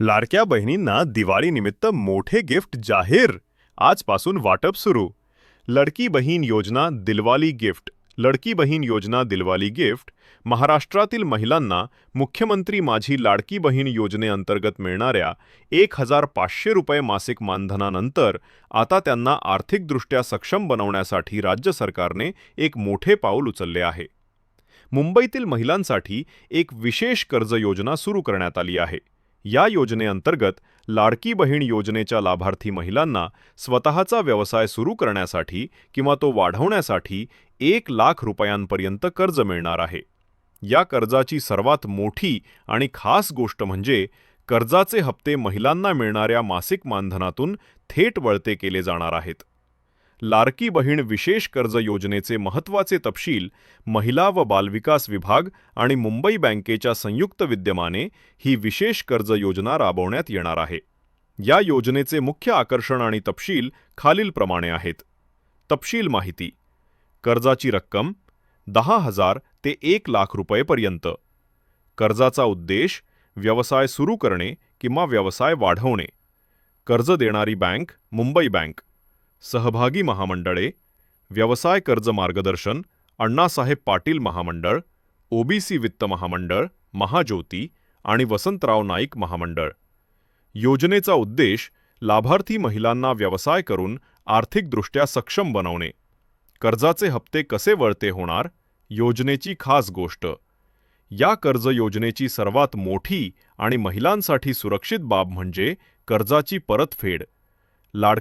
लाडक्या बहिणींना दिवाळीनिमित्त मोठे गिफ्ट जाहीर. आजपासून वाटप सुरू. लडकी बहीण योजना दिलवाली गिफ्ट. लडकी बहीण योजना दिलवाली गिफ्ट. महाराष्ट्रातील महिलांना मुख्यमंत्री माझी लाडकी बहीण योजनेअंतर्गत मिळणाऱ्या एक हजार पाचशे रुपये मासिक मानधनानंतर आता त्यांना आर्थिकदृष्ट्या सक्षम बनवण्यासाठी राज्य सरकारने एक मोठे पाऊल उचलले आहे. मुंबईतील महिलांसाठी एक विशेष कर्ज योजना सुरू करण्यात आली आहे. या योजनेअंतर्गत लाडकी बहीण योजनेच्या लाभार्थी महिलांना स्वतःचा व्यवसाय सुरू करण्यासाठी किंवा तो वाढवण्यासाठी एक लाख रुपयांपर्यंत कर्ज मिळणार आहे. या कर्जाची सर्वात मोठी आणि खास गोष्ट म्हणजे कर्जाचे हप्ते महिलांना मिळणाऱ्या मासिक मानधनातून थेट वळते केले जाणार आहेत. लाडकी बहीण विशेष कर्ज योजनेचे महत्त्वाचे तपशील महिला व बालविकास विभाग आणि मुंबई बँकेच्या संयुक्त विद्यमाने ही विशेष कर्ज योजना राबवण्यात येणार आहे. या योजनेचे मुख्य आकर्षण आणि तपशील खालीलप्रमाणे आहेत. तपशील माहिती. कर्जाची रक्कम दहा हजार ते एक लाख रुपयेपर्यंत कर्जाचा उद्देश व्यवसाय सुरू करणे किंवा व्यवसाय वाढवणे. कर्ज देणारी बँक मुंबई बँक. सहभागी महामंडळे व्यवसाय कर्ज मार्गदर्शन अण्णासाहेब पाटील महामंडळ ओबीसी वित्त महामंडळ महाज्योती आणि वसंतराव नाईक महामंडळ. योजनेचा उद्देश लाभार्थी महिलांना व्यवसाय करून आर्थिकदृष्ट्या सक्षम बनवणे. कर्जाचे हप्ते कसे वळते होणार योजनेची खास गोष्ट. या कर्ज योजनेची सर्वात मोठी आणि महिलांसाठी सुरक्षित बाब म्हणजे कर्जाची परतफेड. लाड